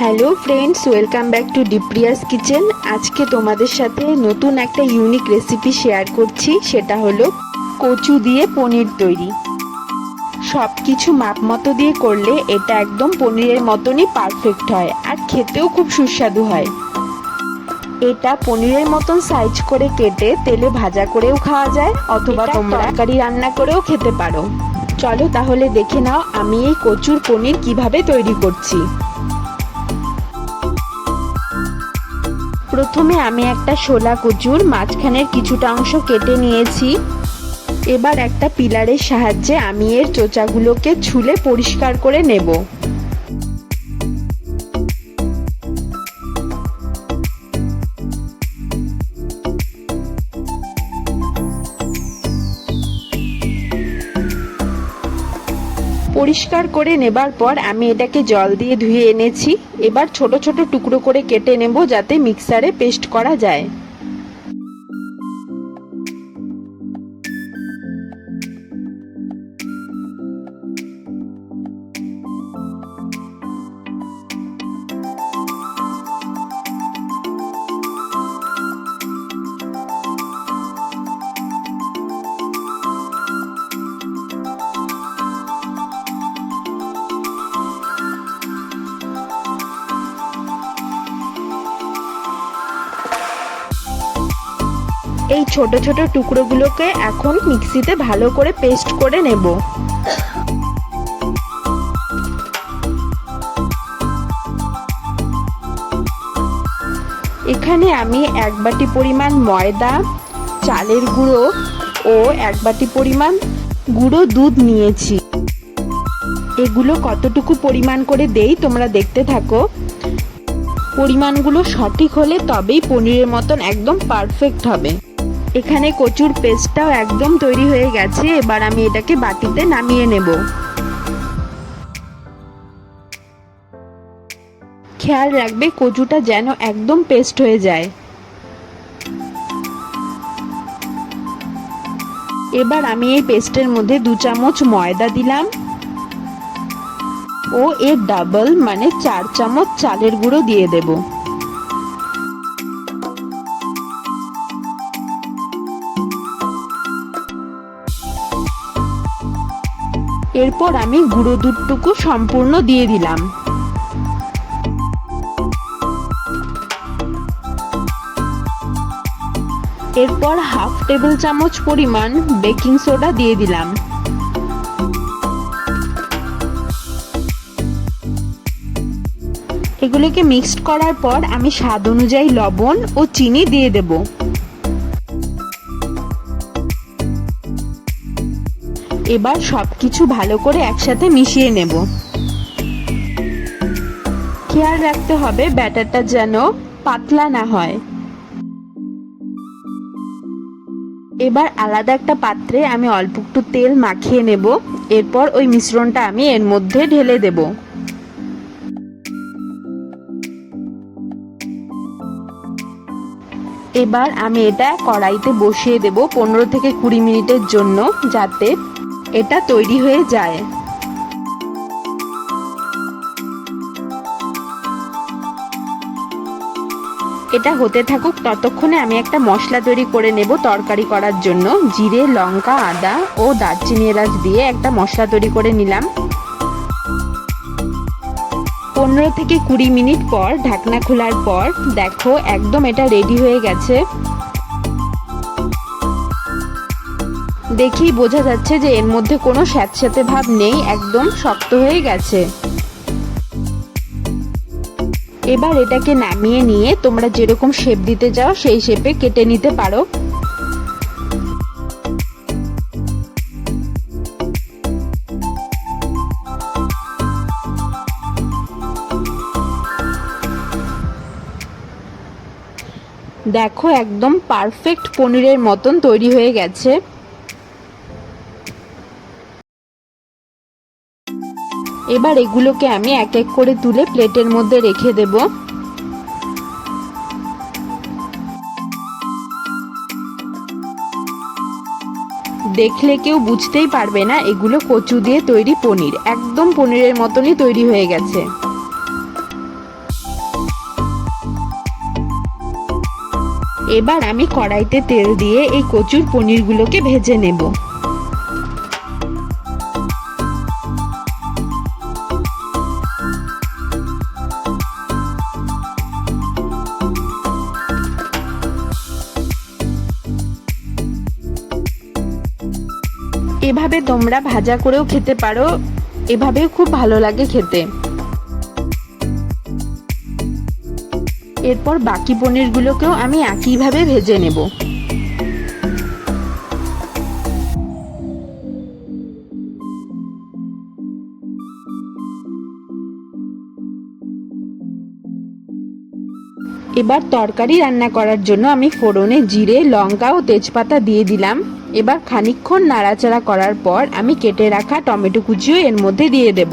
Hello friends welcome back to ডিপ্রিয়াস kitchen আজকে তোমাদের সাথে নতুন একটা ইউনিক রেসিপি শেয়ার করছি। সেটা হলো কচু দিয়ে পনির তৈরি। সব কিছু মাপ মতো দিয়ে করলে এটা একদম পনিরের মতনই পারফেক্ট হয় আর খেতেও খুব সুস্বাদু হয়। এটা পনিরের মতন সাইজ করে কেটে তেলে ভাজা করেও খাওয়া যায় অথবা তোমরা তরকারি রান্না করেও খেতে পারো। চলো তাহলে দেখে নাও আমি এই কচুর পনির কীভাবে তৈরি করছি। প্রথমে আমি একটা শোলা কচুর মাঝখানের কিছুটা অংশ কেটে নিয়েছি। এবার একটা পিলারের সাহায্যে আমি এর চোচাগুলোকে ছুলে পরিষ্কার করে নেব। পরিষ্কার করে নেবার পর আমি এটাকে জল দিয়ে ধুয়ে এনেছি। এবার ছোট ছোট টুকরো করে কেটে নেব যাতে মিক্সারে পেস্ট করা যায়। এই ছোট ছোট টুকরোগুলোকে এখন মিক্সিতে ভালো করে পেস্ট করে নেব। এখানে আমি এক বাটি পরিমাণ ময়দা, চালের গুঁড়ো ও এক বাটি পরিমাণ গুঁড়ো দুধ নিয়েছি। এগুলো কতটুকু পরিমাণ করে দেই তোমরা দেখতে থাকো। পরিমাণগুলো সঠিক হলে তবেই পনিরের মতন একদম পারফেক্ট হবে। এখানে কচুর পেস্টটাও একদম তৈরি হয়ে গেছে, এবার আমি এটাকে বাটিতে নামিয়ে নেব। খেয়াল রাখবে কচুটা যেন একদম পেস্ট হয়ে যায়। এবার আমি এই পেস্টের মধ্যে দু চামচ ময়দা দিলাম। ও এর ডাবল মানে চার চামচ চালের গুঁড়ো দিয়ে দেবো। এরপর আমি গুঁড়ো দুধটুকু সম্পূর্ণ দিয়ে দিলাম। এরপর হাফ টেবিল চামচ পরিমাণ বেকিং সোডা দিয়ে দিলাম। এগুলোকে মিক্সড করার পর আমি স্বাদ অনুযায়ী লবণ ও চিনি দিয়ে দেবো। এবার সব কিছু ভালো করে একসাথে মিশিয়ে নেব। খেয়াল রাখতে হবে ব্যাটারটা যেন পাতলা না হয়। এবার আলাদা একটা পাত্রে আমি অল্প একটু তেল মাখিয়ে নেব। এরপর ওই মিশ্রণটা আমি এর মধ্যে ঢেলে দেব। এবার আমি এটা কড়াইতে বসিয়ে দেব পনেরো থেকে কুড়ি মিনিটের জন্য যাতে এটা তৈরি হয়ে যায়। এটা হতে থাকুক, ততক্ষণে আমি একটা মশলা তৈরি করে নেব তরকারি করার জন্য। জিরে, লঙ্কা, আদা ও দারচিনি এলাচ দিয়ে একটা মশলা তৈরি করে নিলাম। পনেরো থেকে কুড়ি মিনিট পর, ঢাকনা খোলার পর, দেখো একদম এটা রেডি হয়ে গেছে। দেখেই বোঝা যাচ্ছে যে এর মধ্যে কোনো স্যাঁতস্যাঁতে ভাব নেই, একদম শক্ত হয়ে গেছে। এবার এটাকে নামিয়ে নিয়ে তোমরা যেরকম শেপ দিতে চাও, সেই শেপে কেটে নিতে পারো। দেখো, একদম পারফেক্ট পনিরের মতন তৈরি হয়ে গেছে। এবার এগুলোকে আমি এক এক করে তুলে প্লেটের মধ্যে রেখে দেব। দেখলে কেউ বুঝতেই পারবে না, এগুলো কচু দিয়ে তৈরি পনির। একদম পনিরের মতনই তৈরি হয়ে গেছে। এবার আমি কড়াইতে তেল দিয়ে এই কচুর পনিরগুলোকে ভেজে নেব। এভাবে তোমরা ভাজা করেও খেতে পারো। এভাবেও খুব ভালো লাগে খেতে। এরপর বাকি পনিরগুলোকেও আমি একইভাবে ভেজে নেব। এবার তরকারি রান্না করার জন্য আমি ফোড়নে জিরে, লঙ্কা ও তেজপাতা দিয়ে দিলাম। এবার খানিকক্ষণ নাড়াচাড়া করার পর আমি কেটে রাখা টমেটো কুচিও এর মধ্যে দিয়ে দেব।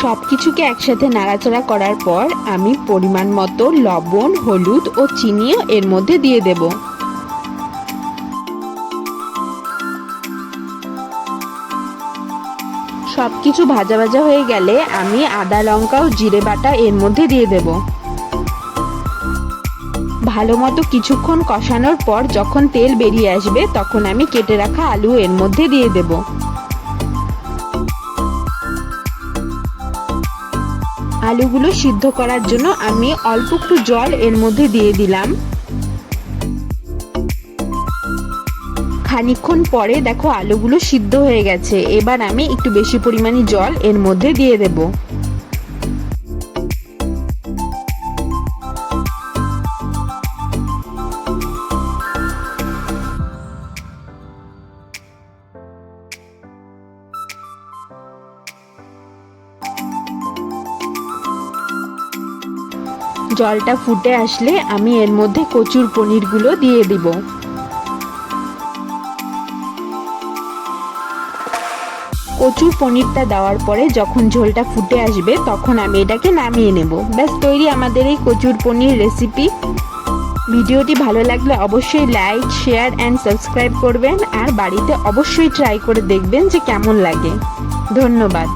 সব কিছুকে একসাথে নাড়াচাড়া করার পর আমি পরিমাণ মতো লবণ, হলুদ ও চিনিও এর মধ্যে দিয়ে দেব। সব কিছু ভাজা ভাজা হয়ে গেলে আমি আদা, লঙ্কা ও জিরে বাটা এর মধ্যে দিয়ে দেব। ভালো মতো কিছুক্ষণ কষানোর পর যখন তেল বেরিয়ে আসবে, তখন আমি কেটে রাখা আলু এর মধ্যে দিয়ে দেব। আলুগুলো সিদ্ধ করার জন্য আমি অল্প একটু জল এর মধ্যে দিয়ে দিলাম। খানিকক্ষণ পরে দেখো আলুগুলো সিদ্ধ হয়ে গেছে। এবার আমি একটু বেশি পরিমাণে জল এর মধ্যে দিয়ে দেব। জলটা ফুটে আসলে আমি এর মধ্যে কচুর পনিরগুলো দিয়ে দিব। কচুর পনিরটা দেওয়ার পরে যখন ঝোলটা ফুটে আসবে, তখন আমি এটাকে নামিয়ে নেব। ব্যাস, তৈরি আমাদের এই কচুর পনির রেসিপি ভিডিওটি ভালো লাগলে অবশ্যই লাইক শেয়ার অ্যান্ড সাবস্ক্রাইব করবেন। আর বাড়িতে অবশ্যই ট্রাই করে দেখবেন যে কেমন লাগে। ধন্যবাদ।